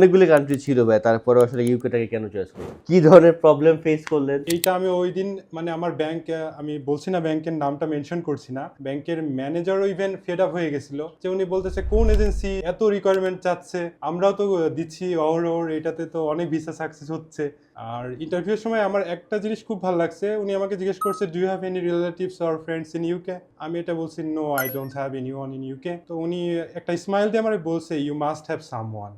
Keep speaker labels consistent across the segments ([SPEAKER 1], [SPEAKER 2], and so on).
[SPEAKER 1] অনেকগুলি কান্ট্রি ছিল ভাই তারপরে আসলে ইউকেটাকে কেন চয়েস করলেন? কি ধরনের প্রবলেম ফেস করলেন?
[SPEAKER 2] এইটা আমি ওই দিন মানে আমার ব্যাংক আমি বলছি না ব্যাংকের নামটা মেনশন করছি না। ব্যাংকের ম্যানেজারও ইভেন ফেড আপ হয়ে গেছিল যে উনি বলতেছে, কোন এজেন্সি এত রিকোয়ারমেন্ট চাচ্ছে? আমরাও তো দিচ্ছি অহর অহর এটাতে তো অনেক ভিসা সাকসেস হচ্ছে। আর ইন্টারভিউর সময় আমার একটা জিনিস খুব ভালো লাগছে। উনি আমাকে জিজ্ঞেস করছে do have any relatives or friends in UK আমি এটা বলছি no I don't have any one in UK তো উনি একটা স্মাইল দিয়ে আমার বলছে you must have some one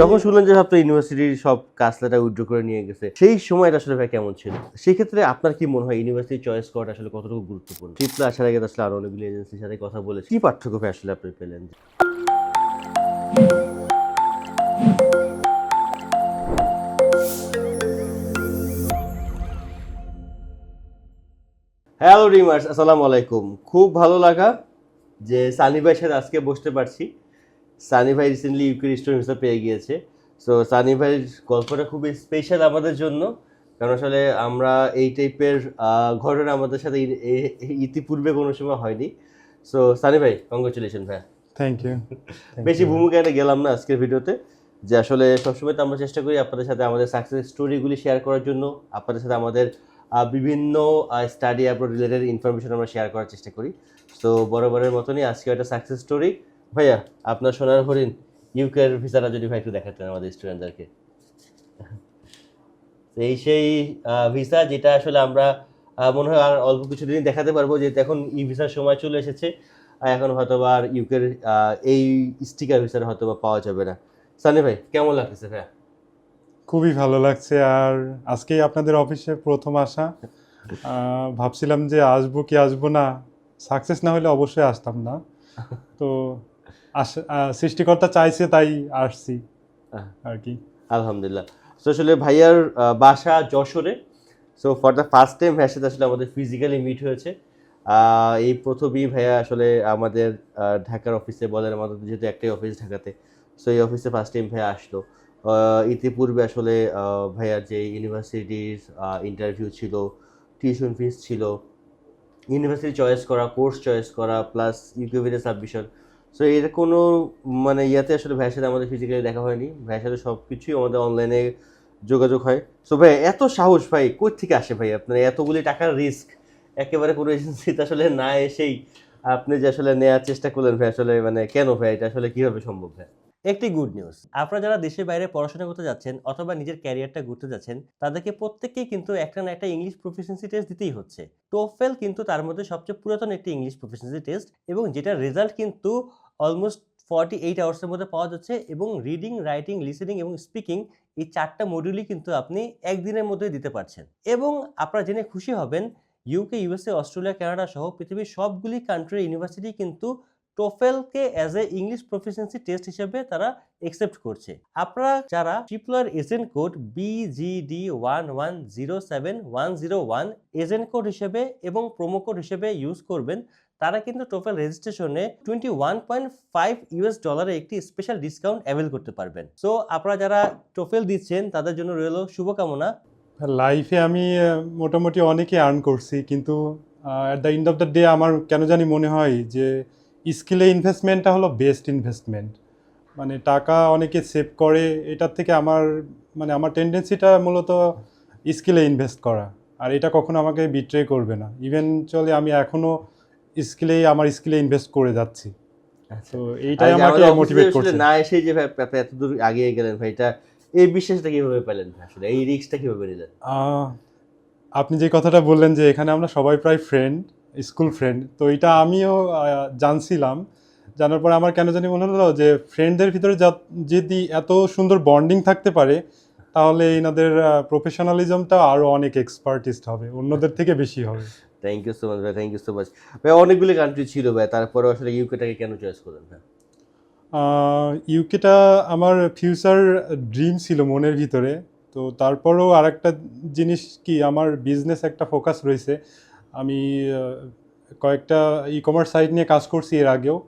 [SPEAKER 1] যখন শুনলেন যে আপনার ইউনিভার্সিটির সব কাজটা উইথড্র করে নিয়ে গেছে, সেই সময়টা আসলে ভাই কেমন ছিল? সেই ক্ষেত্রে আপনার কি মনে হয় ইউনিভার্সিটি চয়েস করাটা আসলে কতটুকু গুরুত্বপূর্ণ? ট্রিপলে আসার আগে আসলে আরও অনেকগুলি এজেন্সির সাথে কথা বলেছি। কি পার্থক্য ভাই আসলে আপনি পেলেন? হ্যালো রিমার্স আসসালামু আলাইকুম খুব ভালো লাগা যে সানি ভাইয়ের সাথে আজকে বসতে পারছি। সানি ভাই রিসেন্টলি ইউকে স্টুডেন্ট হিসেবে পেয়ে গিয়েছে। সো সানি ভাইয়ের গল্পটা খুবই স্পেশাল আমাদের জন্য। কারণ আসলে আমরা এই টাইপের ঘটনা আমাদের সাথে ইতিপূর্বে কোনো সময় হয়নি। সো সানি ভাই কংগ্রেচুলেশন ভাই
[SPEAKER 2] থ্যাংক ইউ
[SPEAKER 1] বেশি ভূমিকায় গেলাম না আজকের ভিডিওতে। যে আসলে সবসময় তো আমরা চেষ্টা করি আপনাদের সাথে আমাদের সাকসেস স্টোরিগুলি শেয়ার করার জন্য আপনাদের সাথে আমাদের বিভিন্ন স্টাডি অ্যাপ্রোড রিলেটেড ইনফরমেশন আমরা শেয়ার করার চেষ্টা করি। তো বরাবরের মতনই আজকে একটা সাকসেস স্টোরি ভাইয়া, আপনার সোনার হরিণ ইউকের ভিসাটা যদি ভাই একটু দেখাতেন আমাদের স্টুডেন্টদেরকে এই সেই ভিসা যেটা আসলে আমরা মনে হয় আর অল্প কিছুদিনই দেখাতে পারব, যেহেতু এখন ই ভিসার সময় চলে এসেছে। এখন হয়তো আর ইউকের এই স্টিকার ভিসার হয়তো পাওয়া যাবে না। সানি ভাই, কেমন লাগতেছে ভাইয়া?
[SPEAKER 2] খুবই ভালো লাগছে আর আজকেই আপনাদের অফিসে প্রথম আসা। ভাবছিলাম যে আসব কি আসব না সাকসেস না হলে অবশ্যই আসতাম না। তো সৃষ্টিকর্তা চাইছে তাই আসছি আর কি।
[SPEAKER 1] আলহামদুলিল্লাহ। তো আসলে ভাইয়ার বাসা যশোরে। So for the first time ভাইয়ার সাথে আসলে আমাদের ফিজিক্যালি মিট হয়েছে। এই প্রথমেই ভাইয়া আসলে আমাদের ঢাকার অফিসে বলেন আমাদের যেহেতু একটাই অফিস ঢাকাতে। সো এই অফিসে ফার্স্ট টাইম ভাইয়া আসলো। ইতিপূর্বে আসলে ভাইয়ার যে ইউনিভার্সিটির ইন্টারভিউ ছিল টিউশন ফিস ছিল ইউনিভার্সিটি চয়েস করা কোর্স চয়েস করা প্লাস ইউকিউবিতে সাবমিশন সো এর কোনো মানে ইয়াতে আসলে ভাইয়ের সাথে আমাদের ফিজিক্যালি দেখা হয়নি। ভাইয়ের সাথে সব কিছুই আমাদের অনলাইনে যোগাযোগ হয়। সো ভাই এত সাহস ভাই, কই থেকে আসে ভাই আপনার এতগুলি টাকার রিস্ক একেবারে কোনো এজেন্সিতে আসলে না এসেই আপনি যে আসলে নেওয়ার চেষ্টা করলেন ভাই আসলে মানে কেন ভাই এটা আসলে কীভাবে সম্ভব ভাই
[SPEAKER 3] একটি গুড নিউজ আপনারা যারা দেশের বাইরে পড়াশোনা করতে যাচ্ছেন অথবা নিজের ক্যারিয়ারটা ঘুরতে যাচ্ছেন, তাদেরকে প্রত্যেককেই কিন্তু একটা না একটা ইংলিশ প্রফিসিয়েন্সি টেস্ট দিতেই হচ্ছে। টোফেল কিন্তু তার মধ্যে সবচেয়ে পুরাতন একটি ইংলিশ প্রফিসিয়েন্সি টেস্ট এবং যেটার রেজাল্ট কিন্তু অলমোস্ট ফর্টি এইট আওয়ার্সের মধ্যে পাওয়া যাচ্ছে এবং রিডিং রাইটিং লিসেনিং এবং স্পিকিং এই চারটা মডিউলই কিন্তু আপনি একদিনের মধ্যে দিতে পারছেন। এবং আপনারা জেনে খুশি হবেন ইউকে ইউএসএ অস্ট্রেলিয়া কানাডা সহ পৃথিবীর সবগুলি কান্ট্রির ইউনিভার্সিটি কিন্তু টোফেলকে as a English proficiency test হিসেবে তারা একসেপ্ট করছে। আপনারা যারা Tripler agent code BGD one one zero seven one zero one agent code হিসেবে এবং প্রোমো কোড হিসেবে ইউজ করবেন, তারা কিন্তু TOEFL রেজিস্ট্রেশনে twenty one point five US ডলারে একটি স্পেশাল ডিসকাউন্ট অ্যাভেল করতে পারবেন। সো আপনারা যারা টোফেল দিচ্ছেন, তাদের জন্য রইল শুভকামনা।
[SPEAKER 2] লাইফে আমি মোটামুটি অনেকে আর্ন করছি, কিন্তু at the end of the day আমার কেন জানি মনে হয় যে স্কিলে ইনভেস্টমেন্টটা হলো বেস্ট ইনভেস্টমেন্ট মানে টাকা অনেকে সেভ করে এটার থেকে আমার মানে আমার টেন্ডেন্সিটা মূলত স্কিলে ইনভেস্ট করা। আর এটা কখনো আমাকে বিট্রে করবে না। ইভেনচুয়ালি আমি এখনও স্কিলেই আমার স্কিলে ইনভেস্ট করে যাচ্ছি। তো এইটাই আমাকে মোটিভেট করছে।
[SPEAKER 1] না এসেই যে ভাই আপনি এতদূর আগিয়ে গেলেন ভাই এটা এই বিশ্বাসটা কীভাবে পেলেন আসলে? এই রিস্কটা কীভাবে নিলেন?
[SPEAKER 2] আপনি যে কথাটা বললেন যে এখানে আমরা সবাই প্রায় ফ্রেন্ড স্কুল ফ্রেন্ড তো এটা আমিও জানছিলাম। জানার পরে আমার কেন জানি মনে হলো যে ফ্রেন্ডদের ভিতরে যদি এত সুন্দর বন্ডিং থাকতে পারে তাহলে এনাদের প্রফেশনালিজমটা আরও অনেক এক্সপার্টিস্ট হবে অন্যদের থেকে বেশি হবে।
[SPEAKER 1] থ্যাংক ইউ সো মাচ ভাই থ্যাংক ইউ সো মাচ ভাই অনেকগুলি কান্ট্রি ছিল ভাই তারপরে আসলে ইউকেটাকে কেন চয়েস করলেন ভাই?
[SPEAKER 2] ইউকেটা আমার ফিউচার ড্রিম ছিল মনের ভিতরে। তো তারপরেও আরেকটা জিনিস কি আমার বিজনেস একটা ফোকাস রয়েছে। আমি কয়েকটা ই কমার্স সাইট নিয়ে কাজ করছি এর আগেও।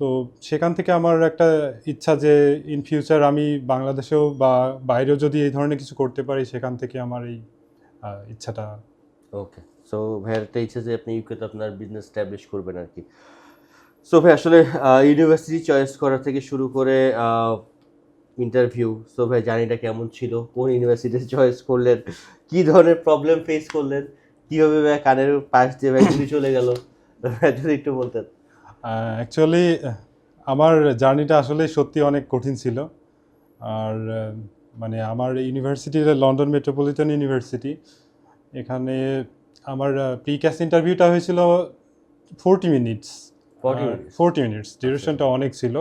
[SPEAKER 2] তো সেখান থেকে আমার একটা ইচ্ছা যে ইন ফিউচার আমি বাংলাদেশেও বা বাইরেও যদি এই ধরনের কিছু করতে পারি, সেখান থেকে আমার এই ইচ্ছাটা।
[SPEAKER 1] ওকে সো ভাইয়ের একটা ইচ্ছে যে আপনি ইউকেতে আপনার বিজনেস স্ট্যাবলিশ করবেন আর কি সো ভাই আসলে ইউনিভার্সিটি চয়েস করা থেকে শুরু করে ইন্টারভিউ সো ভাই জানিটা কেমন ছিল? কোন ইউনিভার্সিটি চয়েস করলেন? কি ধরনের প্রবলেম ফেস করলেন? কীভাবে ভাই কানের পাশ দিয়ে ভাই চলে গেল যদি একটু বলতেন।
[SPEAKER 2] অ্যাকচুয়ালি আমার জার্নিটা আসলে সত্যি অনেক কঠিন ছিল। আর মানে আমার ইউনিভার্সিটি লন্ডন মেট্রোপলিটন ইউনিভার্সিটি এখানে আমার প্রি ক্যাস ইন্টারভিউটা হয়েছিল ফোরটি মিনিটস
[SPEAKER 1] 40
[SPEAKER 2] ফোরটি মিনিটস ডিউরেশনটা অনেক ছিল।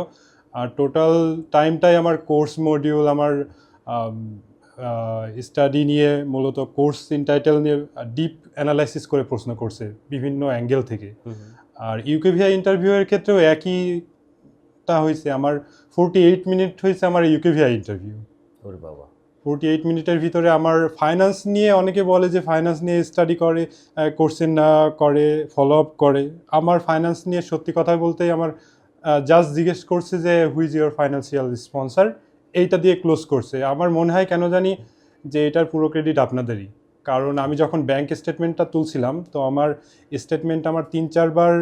[SPEAKER 2] আর টোটাল টাইমটাই আমার কোর্স মডিউল আমার স্টাডি নিয়ে মূলত কোর্স ইনটাইটেল নিয়ে ডিপ অ্যানালাইসিস করে প্রশ্ন করছে বিভিন্ন অ্যাঙ্গেল থেকে। আর ইউকেভিআই ইন্টারভিউয়ের ক্ষেত্রেও একইটা হয়েছে। আমার ফোরটি এইট মিনিট হয়েছে আমার ইউকেভিআই ইন্টারভিউ
[SPEAKER 1] ওরে বাবা।
[SPEAKER 2] ফোরটি এইট মিনিটের ভিতরে আমার ফাইন্যান্স নিয়ে অনেকে বলে যে ফাইন্যান্স নিয়ে স্টাডি করে কোর্সেন না করে ফলো আপ করে। আমার ফাইন্যান্স নিয়ে সত্যি কথা বলতেই আমার জাস্ট জিজ্ঞেস করছে যে হুইজ ইউর ফাইন্যান্সিয়াল স্পন্সার এইটা দিয়ে ক্লোজ করছে। আমার মনে হয় কেন জানি যে এটার পুরো ক্রেডিট আপনাদেরই। কারণ আমি যখন ব্যাংক স্টেটমেন্টটা তুলছিলাম তো আমার স্টেটমেন্ট আমার তিন চারবার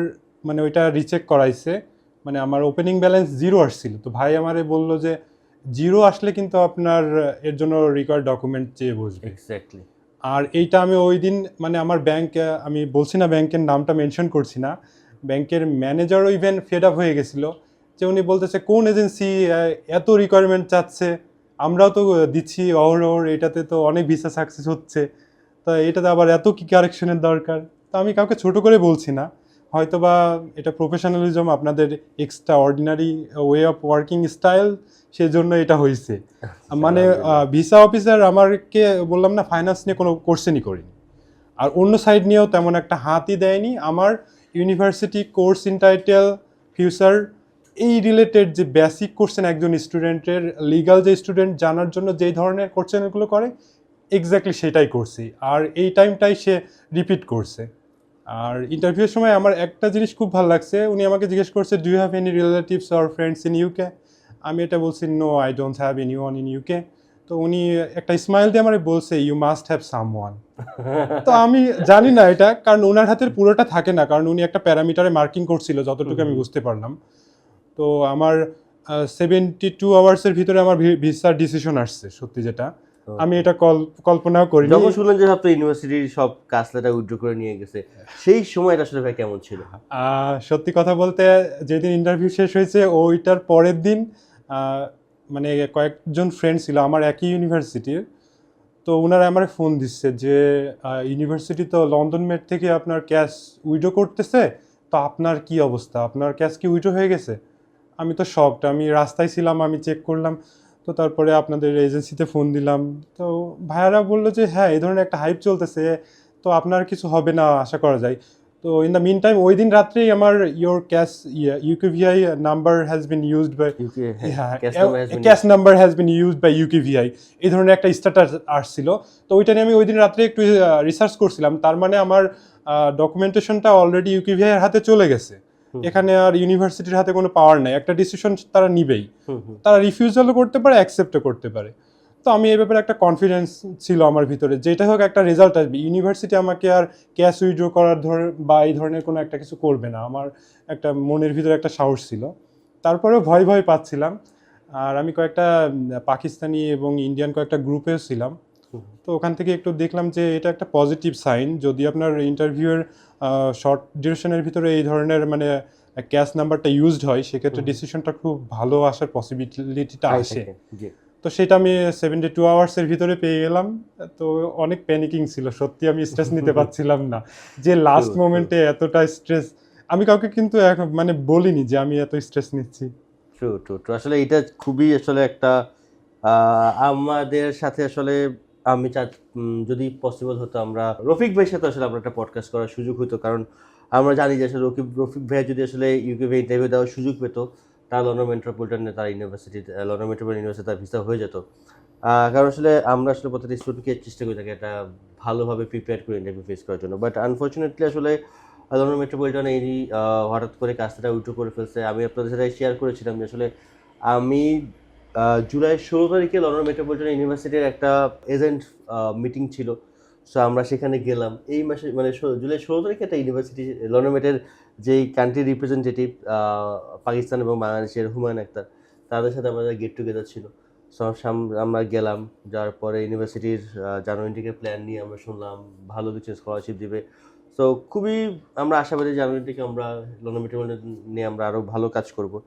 [SPEAKER 2] মানে ওইটা রিচেক করাইছে। মানে আমার ওপেনিং ব্যালেন্স জিরো আসছিল। তো ভাই আমারে বলল যে জিরো আসলে কিন্তু আপনার এর জন্য রিকোয়ার্ড ডকুমেন্ট চেয়ে বসবে।
[SPEAKER 1] এক্স্যাক্টলি
[SPEAKER 2] আর এইটা আমি ওই দিন মানে আমার ব্যাংক আমি বলছি না ব্যাংকের নামটা মেনশন করছি না। ব্যাংকের ম্যানেজারও ইভেন ফেড আপ হয়ে গেছিল। যে উনি বলতেছে কোন এজেন্সি এত রিকোয়ারমেন্ট চাচ্ছে? আমরাও তো দিচ্ছি অহরহ এটাতে তো অনেক ভিসা সাকসেস হচ্ছে। তা এটাতে আবার এত কি কারেকশনের দরকার? তো আমি কাউকে ছোট করে বলছি না। হয়তো বা এটা প্রফেশনালিজম আপনাদের extraordinary way of working style সেজন্য এটা হয়েছে মানে ভিসা অফিসার আমারকে বললাম না ফাইন্যান্স নিয়ে কোনো কোর্সেনই করিনি। আর অন্য সাইড নিয়েও তেমন একটা হাতই দেয়নি। আমার ইউনিভার্সিটি কোর্স ইনটাইটেল ফিউচার এই রিলেটেড যে বেসিক কোর্সেন একজন স্টুডেন্টের লিগাল যে স্টুডেন্ট জানার জন্য যেই ধরনের কোর্সেনগুলো করে এক্স্যাক্টলি সেটাই করছি। আর এই টাইমটাই সে রিপিট করছে। আর ইন্টারভিউর সময় আমার একটা জিনিস খুব ভালো লাগছে উনি আমাকে জিজ্ঞেস করছে do you have any relatives or friends in UK আমি এটা বলছি no I don't have any one in UK তো উনি একটা স্মাইল দিয়ে আমার বলছে you must have some one তো আমি জানি না এটা কারণ ওনার হাতের পুরোটা থাকে না কারণ উনি একটা প্যারামিটারে মার্কিং করছিল যতটুকু আমি বুঝতে পারলাম। তো আমার সেভেন্টি টু আওয়ার্সের ভিতরে আমার ভিসার ডিসিশন আসছে সত্যি যেটা। আমি এটা কল্পনাও করি
[SPEAKER 1] যখন শুনলেন যে আপনার ইউনিভার্সিটির সব কাজটা উইথড্র করে নিয়ে গেছে সেই সময়টা আসলে ভাই কেমন ছিল?
[SPEAKER 2] সত্যি কথা বলতে যেদিন ইন্টারভিউ শেষ হয়েছে ওইটার পরের দিন মানে কয়েকজন ফ্রেন্ড ছিল আমার একই ইউনিভার্সিটির তো ওনারা আমার ফোন দিচ্ছে যে ইউনিভার্সিটি তো লন্ডন মেট থেকে আপনার ক্যাশ উইডো করতেছে তো আপনার কি অবস্থা? আপনার ক্যাশ কি উইডো হয়ে গেছে? আমি তো শকড আমি রাস্তায় ছিলাম আমি চেক করলাম তো তারপরে আপনাদের এজেন্সিতে ফোন দিলাম। তো ভাইয়ারা বলল যে হ্যাঁ এই ধরনের একটা হাইপ চলতেছে তো আপনার কিছু হবে না আশা করা যায়। তো ইন দ্য মিন টাইম ওই দিন রাত্রেই আমার your CAS UKVI number has been used by হ্যাঁ CAS number has been used by UKVI এই ধরনের একটা স্ট্যাটাস আসছিল। তো ওইটা নিয়ে আমি ওই দিন রাত্রে একটু রিসার্চ করছিলাম। তার মানে আমার ডকুমেন্টেশনটা অলরেডি ইউকেভিআই এর হাতে চলে গেছে। এখানে আর ইউনিভার্সিটির হাতে কোনো পাওয়ার নাই। একটা ডিসিশন তারা নিবেই। তারা রিফিউজালও করতে পারে অ্যাকসেপ্টও করতে পারে। তো আমি এই ব্যাপারে একটা কনফিডেন্স ছিল আমার ভিতরে। যেটা হোক একটা রেজাল্ট আসবে। ইউনিভার্সিটি আমাকে আর ক্যাশ উইড্রো করার ধর বা এই ধরনের কোনো একটা কিছু করবে না। আমার একটা মনের ভিতরে একটা সাহস ছিল। তারপরেও ভয় ভয় পাচ্ছিলাম। আর আমি কয়েকটা পাকিস্তানি এবং ইন্ডিয়ান কয়েকটা গ্রুপেও ছিলাম। তো ওখান থেকে একটু দেখলাম যে এটা একটা পজিটিভ সাইন যদি আপনার ইন্টারভিউয়ের শর্ট ডিউরেশনের ভিতরে এই ধরনের মানে ক্যাশ নাম্বারটা ইউজড হয় সেক্ষেত্রে ডিসিশনটা খুব ভালো আসার পসিবিলিটিটা আসে। তো সেটা আমি সেভেন্টি টু আওয়ার্সের ভিতরে পেয়ে গেলাম। তো অনেক প্যানিকিং ছিল সত্যি আমি স্ট্রেস নিতে পারছিলাম না। যে লাস্ট মোমেন্টে এতটা স্ট্রেস আমি কাউকে কিন্তু মানে বলিনি যে আমি এত স্ট্রেস নিচ্ছি।
[SPEAKER 1] ট্রু ট্রু ট্রু আসলে এটা খুবই আসলে একটা আমাদের সাথে আসলে আমি চা যদি পসিবল হতো আমরা, রফিক ভাইয়ের সাথে আসলে আমরা একটা পডকাস্ট করার সুযোগ হতো কারণ আমরা জানি যে আসলে রফিক রফিক ভাই যদি আসলে ইউকে ভাই ইন্টারভিউ দেওয়ার সুযোগ পেতো, তার লন্ডন মেট্রোপলিটনে তার ইউনিভার্সিটি লন্ডন মেট্রোপলিটন ইউনিভার্সিটি তার ভিসা হয়ে যেত। কারণ আসলে আমরা আসলে প্রত্যেকটা স্টুডেন্টকে চেষ্টা করি থাকি একটা ভালোভাবে প্রিপেয়ার করে ইন্টারভিউ ফেস করার জন্য। বাট আনফর্চুনেটলি আসলে লন্ডন মেট্রোপলিটন এই হঠাৎ করে কাজটা উল্টো করে ফেলছে। আমি আপনাদের সাথে শেয়ার করেছিলাম যে আসলে আমি জুলাই ষোলো তারিখে লন্ডন মেট্রোপলিটন ইউনিভার্সিটির একটা এজেন্ট মিটিং ছিল। সো আমরা সেখানে গেলাম। এই মাসে মানে জুলাই ষোলো তারিখে একটা ইউনিভার্সিটি লন্ডন মেটের যেই কান্ট্রি রিপ্রেজেন্টেটিভ পাকিস্তান এবং বাংলাদেশের হুমায়ুন আক্তার, তাদের সাথে আমাদের গেট টুগেদার ছিল। সাম- আমরা গেলাম। যাওয়ার পরে ইউনিভার্সিটির জানুয়ারি থেকে প্ল্যান নিয়ে আমরা শুনলাম, ভালো কিছু স্কলারশিপ দিবে। সো খুবই আমরা আশাবাদী জানুয়ারি থেকে আমরা, লন্ডন মেট্রোপলিটন নিয়ে আমরা আরও ভালো কাজ করব।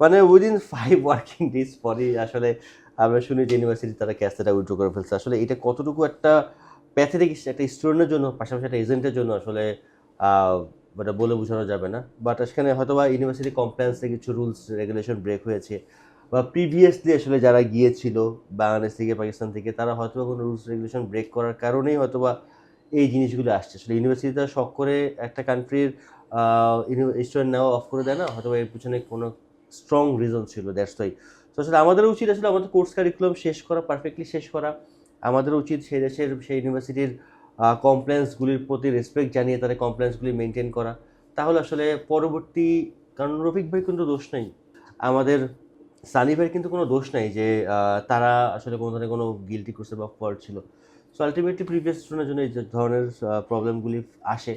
[SPEAKER 1] মানে উইদিন ফাইভ ওয়ার্কিং ডেজ পরই আসলে আমরা শুনি যে ইউনিভার্সিটি তারা ক্যাসেটা উইথড্র করে ফেলছে। আসলে এটা কতটুকু একটা প্যাথেটিক একটা স্টুডেন্টের জন্য পাশাপাশি একটা এজেন্টের জন্য আসলে আহ, মানে বলে বোঝানো যাবে না। বাট সেখানে হয়তো বা ইউনিভার্সিটি কমপ্লেন্সে কিছু রুলস রেগুলেশন ব্রেক হয়েছে। বা প্রিভিয়াসলি আসলে যারা গিয়েছিল বাংলাদেশ থেকে পাকিস্তান থেকে তারা হয়তো বা কোনো রুলস রেগুলেশন ব্রেক করার কারণেই হয়তো বা এই জিনিসগুলো আসছে। আসলে ইউনিভার্সিটিতে শখ করে একটা কান্ট্রির স্টুডেন্ট নেওয়া অফ করে দেয় না হয়তো বা এর পিছনে কোনো স্ট্রং রিজন ছিল দ্যাটস ওয়াই তো আসলে আমাদের উচিত আসলে আমাদের কোর্স কারিকুলাম শেষ করা পারফেক্টলি শেষ করা। আমাদের উচিত সেই দেশের, সেই ইউনিভার্সিটির কমপ্লেন্সগুলির প্রতি রেসপেক্ট জানিয়ে তাদের কমপ্লেন্সগুলি মেনটেন করা। তাহলে আসলে পরবর্তী, কারণ রফিক ভাই কিন্তু দোষ নেই। আমাদের সানি ভাইয়ের কিন্তু কোনো দোষ নাই যে তারা আসলে কোনো ধরনের কোনো গিলটি করছে বা ফল্ট ছিল। সো আলটিমেটলি প্রিভিয়াস স্টুডেন্টের জন্য এই ধরনের প্রবলেমগুলি আসে।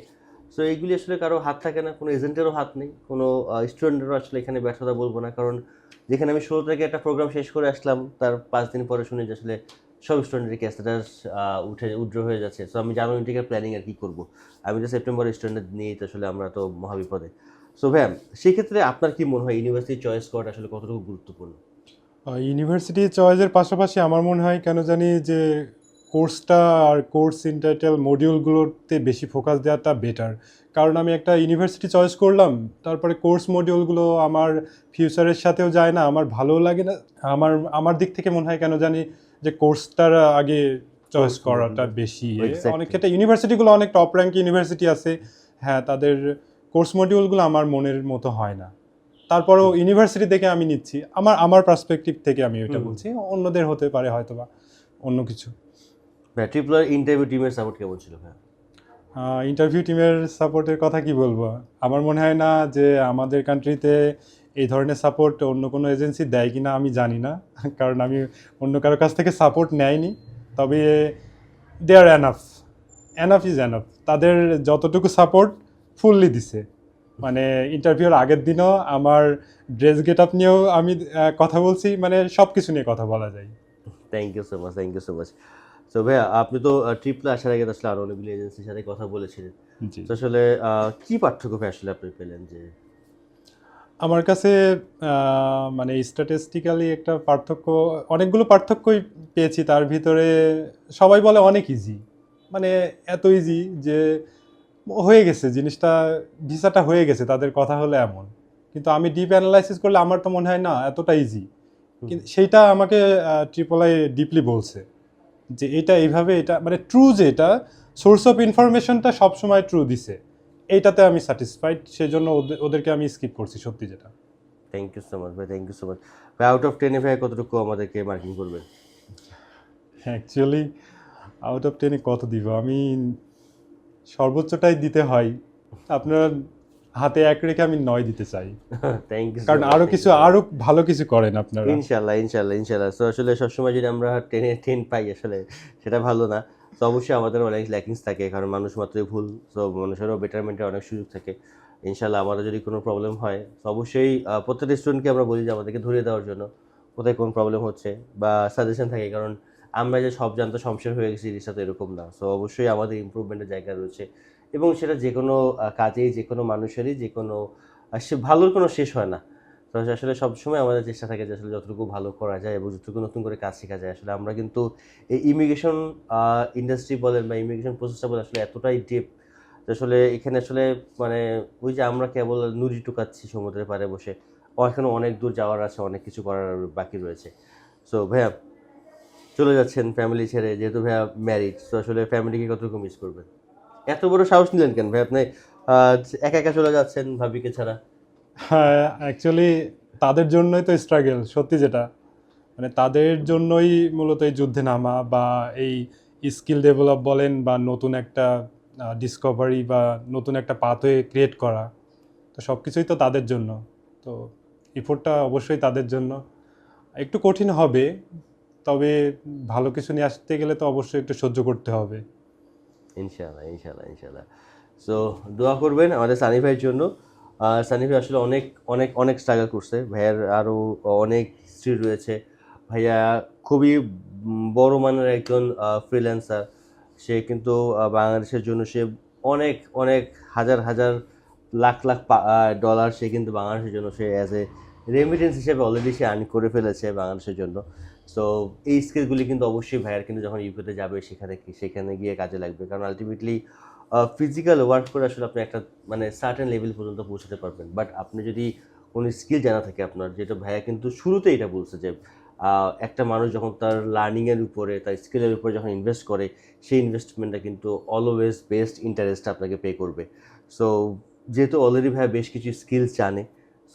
[SPEAKER 1] সো এইগুলি আসলে কারও হাত থাকে না, কোনো এজেন্টেরও হাত নেই, কোনো স্টুডেন্টেরও আসলে এখানে ব্যর্থতা বলব না। কারণ যেখানে আমি ষোলো তারিখে একটা প্রোগ্রাম শেষ করে আসলাম, তার পাঁচ দিন পরে শুনি যে আসলে সব স্টুডেন্টের ক্যাসেটাস উঠে উড্র হয়ে যাচ্ছে। সো আমি জানুয়ারি থেকে প্ল্যানিং আর কি করব। আমি তো সেপ্টেম্বরে স্টুডেন্ট নিয়ে তো আসলে আমরা তো মহাবিপদে। সো ভ্যাম, সেক্ষেত্রে আপনার কি মনে হয় ইউনিভার্সিটি চয়েস করাটা আসলে কতটুকু গুরুত্বপূর্ণ?
[SPEAKER 2] ইউনিভার্সিটি চয়েসের পাশাপাশি আমার মনে হয় কেন জানি যে কোর্সটা আর কোর্স ইন্টাইটেল মডিউলগুলোতে বেশি ফোকাস দেওয়াটা বেটার কারণ আমি একটা ইউনিভার্সিটি চয়েস করলাম তারপরে কোর্স মডিউলগুলো আমার ফিউচারের সাথেও যায় না আমার ভালোও লাগে না আমার আমার দিক থেকে মনে হয় কেন জানি যে কোর্সটার আগে চয়েস করাটা বেশি। অনেক ক্ষেত্রে ইউনিভার্সিটিগুলো অনেক টপ র্যাঙ্ক ইউনিভার্সিটি আছে। হ্যাঁ তাদের কোর্স মডিউলগুলো আমার মনের মতো হয় না। তারপরেও ইউনিভার্সিটি দেখে আমি নিচ্ছি। আমার আমার পার্সপেক্টিভ থেকে আমি এটা বলছি। অন্যদের হতে পারে হয়তোবা অন্য কিছু।
[SPEAKER 1] ট্রিপলার ইন্টারভিউ টিমের সাপোর্ট কেমন ছিল ভাই
[SPEAKER 2] ইন্টারভিউ টিমের সাপোর্টের কথা কি বলব? আমার মনে হয় না যে আমাদের কান্ট্রিতে এই ধরনের সাপোর্ট অন্য কোনো এজেন্সি দেয় কিনা আমি জানি না কারণ আমি অন্য কারও কাছ থেকে সাপোর্ট নেয়নি। তবে they are enough enough is enough তাদের যতটুকু সাপোর্ট ফুললি দিছে। মানে ইন্টারভিউর আগের দিনও আমার ড্রেস গেট আপ নিয়েও আমি কথা বলছি মানে সব কিছু নিয়ে কথা বলা যায়।
[SPEAKER 1] Thank you so much thank you so much so ভাইয়া আপনি তো ট্রিপলা আসার আগে তো আসলে আরও অনেকগুলি এজেন্সির সাথে কথা বলেছিলেন। তো আসলে কি পার্থক্য আসলে আপনি পেলেন যে
[SPEAKER 2] আমার কাছে মানে স্ট্যাটিস্টিক্যালি একটা পার্থক্য অনেকগুলো পার্থক্যই পেয়েছি। তার ভিতরে সবাই বলে অনেক ইজি মানে এত ইজি যে হয়ে গেছে জিনিসটা ভিসাটা হয়ে গেছে তাদের কথা হলো এমন। কিন্তু আমি ডিপ অ্যানালাইসিস করলে আমার তো মনে হয় না এতটা ইজি কিন্তু সেইটা আমাকে ট্রিপল আই ডিপলি বলছে। যে এটা এইভাবে এটা মানে ট্রু যেটা সোর্স অফ ইনফরমেশনটা সবসময় ট্রু দিছে। এইটাতে আমি স্যাটিসফাইড সেজন্য ওদের- ওদেরকে আমি স্কিপ করছি সত্যি যেটা।
[SPEAKER 1] থ্যাংক ইউ সো মাচ ভাই থ্যাংক ইউ সো মাচ ভাই আউট অফ টেনে ভাই কতটুকু আমাদেরকে মার্কিং করবেন?
[SPEAKER 2] অ্যাকচুয়ালি আউট অফ টেনে কত দিব? আমি সর্বোচ্চটাই দিতে হয়। আপনারা হাতে এক রেখে আমি নয় দিতে চাই।
[SPEAKER 1] থ্যাংক ইউ
[SPEAKER 2] কারণ আরও কিছু আরও ভালো কিছু করেন আপনারা।
[SPEAKER 1] ইনশাল্লাহ ইনশাল্লাহ ইনশাল্লাহ তো আসলে সবসময় যদি আমরা টেনে টেন পাই আসলে সেটা ভালো না। তো অবশ্যই আমাদের অনেক ল্যাকিংস থাকে কারণ মানুষ মাত্রই ভুল। তো মানুষেরও বেটারমেন্টের অনেক সুযোগ থাকে। ইনশাল্লাহ আমাদের যদি কোনো প্রবলেম হয় তো অবশ্যই প্রত্যেকটা স্টুডেন্টকে আমরা বলি যে আমাদেরকে ধরিয়ে দেওয়ার জন্য কোথায় কোন প্রবলেম হচ্ছে বা সাজেশন থাকে। কারণ আমরা যে সব জানতো সমস্যা হয়ে গেছি জিনিসটা তো এরকম না। সো অবশ্যই আমাদের ইমপ্রুভমেন্টের জায়গা রয়েছে। এবং সেটা যে কোনো কাজেই যে কোনো মানুষেরই যে কোনো সে ভালোর কোনো শেষ হয় না। তো আসলে সবসময় আমাদের চেষ্টা থাকে যে আসলে যতটুকু ভালো করা যায় এবং যতটুকু নতুন করে কাজ শেখা যায়। আসলে আমরা কিন্তু এই ইমিগ্রেশন ইন্ডাস্ট্রি বলেন বা ইমিগ্রেশন প্রসেসটা বলেন আসলে এতটাই ডিপ আসলে এখানে আসলে মানে ওই যে আমরা কেবল নুড়ি টুকাচ্ছি সমুদ্রের পাড়ে বসে। ও, এখনও অনেক দূর যাওয়ার আছে, অনেক কিছু করার বাকি রয়েছে। সো ভাইয়া, চলে যাচ্ছেন ফ্যামিলি ছেড়ে, যেহেতু ভাইয়া ম্যারিড তো আসলে ফ্যামিলিকে কতটুকু মিস করবেন? এত বড় সাহস নিলেন কেন ভাই? আপনি একা একা চলে যাচ্ছেন ভাবিকে ছাড়া।
[SPEAKER 2] হ্যাঁ অ্যাকচুয়ালি তাদের জন্যই তো স্ট্রাগল সত্যি যেটা। মানে তাদের জন্যই মূলত এই যুদ্ধে নামা বা এই স্কিল ডেভেলপ বলেন বা নতুন একটা ডিসকভারি বা নতুন একটা পাথওয়ে ক্রিয়েট করা, তো সব কিছুই তো তাদের জন্য। তো ইফোর্টটা অবশ্যই তাদের জন্য। একটু কঠিন হবে, তবে ভালো কিছু নিয়ে আসতে গেলে তো অবশ্যই একটু সহ্য করতে হবে।
[SPEAKER 1] ইনশাল্লাহ ইনশাল্লাহ ইনশাল্লাহ সো দোয়া করবেন আমাদের সানি ভাইয়ের জন্য। আহ, সানি ভাই আসলে অনেক অনেক অনেক স্ট্রাগল করছে। ভাইয়ের আরও অনেক হিস্ট্রি রয়েছে। ভাইয়া খুবই বড় মানের একজন ফ্রিল্যান্সার সে কিন্তু বাংলাদেশের জন্য সে অনেক অনেক হাজার হাজার লাখ লাখ ডলার সে কিন্তু বাংলাদেশের জন্য সে অ্যাজ এ রেমিটেন্স হিসেবে অলরেডি সে আর্ন করে ফেলেছে বাংলাদেশের জন্য। সো এই স্কিলগুলি কিন্তু অবশ্যই ভাইয়ার কিন্তু যখন ইউকেতে যাবে, সেখানে সেখানে গিয়ে কাজে লাগবে। কারণ আলটিমেটলি ফিজিক্যাল ওয়ার্ক করে আসলে আপনি একটা মানে সার্টেন লেভেল পর্যন্ত পৌঁছাতে পারবেন। বাট আপনি যদি কোনো স্কিল জানা থাকে আপনার, যেটা ভাইয়া কিন্তু শুরুতে এটা বলছে যে একটা মানুষ যখন তার লার্নিংয়ের উপরে, তার স্কিলের উপরে যখন ইনভেস্ট করে, সেই ইনভেস্টমেন্টটা কিন্তু অলওয়েজ বেস্ট ইন্টারেস্ট আপনাকে পে করবে। সো যেহেতু অলরেডি ভাইয়া বেশ কিছু স্কিল জানে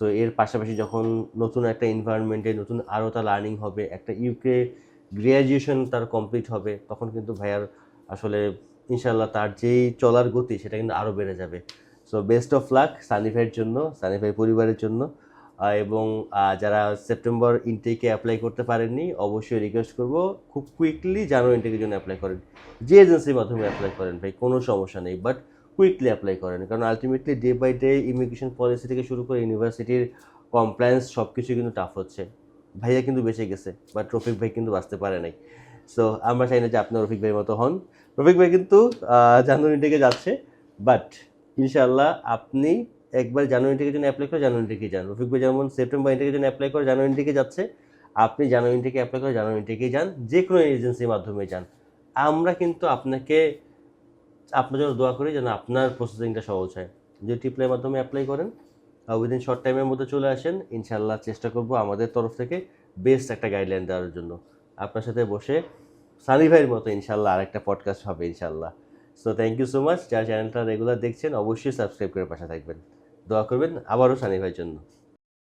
[SPEAKER 1] সো এর পাশাপাশি যখন নতুন একটা এনভায়রনমেন্টে নতুন আরও তার লার্নিং হবে, একটা ইউকে গ্র্যাজুয়েশন তার কমপ্লিট হবে, তখন কিন্তু ভাইয়ার আসলে ইনশাল্লাহ তার যেই চলার গতি সেটা কিন্তু আরও বেড়ে যাবে। সো বেস্ট অফ লাক সানিফাইয়ের জন্য সানিফাই পরিবারের জন্য। এবং যারা সেপ্টেম্বর ইনটেকে অ্যাপ্লাই করতে পারেননি, অবশ্যই রিকোয়েস্ট করব, খুব কুইকলি জানুয়ারি ইনটেকের জন্য অ্যাপ্লাই করেন। যে এজেন্সির মাধ্যমে অ্যাপ্লাই করেন ভাই, কোনো সমস্যা নেই। বাট কুইকলি অ্যাপ্লাই করেন। কারণ ultimately day by day immigration policy থেকে শুরু করে ইউনিভার্সিটির কমপ্লায়েন্স সব কিছু কিন্তু টাফ হচ্ছে। ভাইয়া কিন্তু বেঁচে গেছে বাট রফিক ভাই কিন্তু বাঁচতে পারে নাই। সো আমরা চাই না যে আপনি রফিক ভাইয়ের মতো হন। রফিক ভাই কিন্তু জানুয়ারি থেকে যাচ্ছে বাট ইনশাল্লাহ আপনি একবার জানুয়ারি থেকে জন্য অ্যাপ্লাই করে জানুয়ারি থেকে যান। রফিক ভাই যেমন সেপ্টেম্বর থেকে জন্য অ্যাপ্লাই করে জানুয়ারি থেকে যাচ্ছে, আপনি জানুয়ারি থেকে অ্যাপ্লাই করে জানুয়ারি থেকেই যান। যে কোনো এজেন্সির মাধ্যমে যান। আমরা কিন্তু আপনাকে আপনার জন্য দোয়া করি যেন আপনার প্রসেসিংটা সহজ হয়। যে টিপ্লের মাধ্যমে অ্যাপ্লাই করেন উইদিন শর্ট টাইমের মধ্যে চলে আসেন ইনশাল্লাহ চেষ্টা করব আমাদের তরফ থেকে বেস্ট একটা গাইডলাইন দেওয়ার জন্য। আপনার সাথে বসে সানি ভাইয়ের মতো ইনশাল্লাহ আরেকটা পডকাস্ট হবে ইনশাল্লাহ so thank you so much যারা চ্যানেলটা রেগুলার দেখছেন, অবশ্যই সাবস্ক্রাইব করে পাশে থাকবেন। দোয়া করবেন আবারও সানি ভাইয়ের জন্য।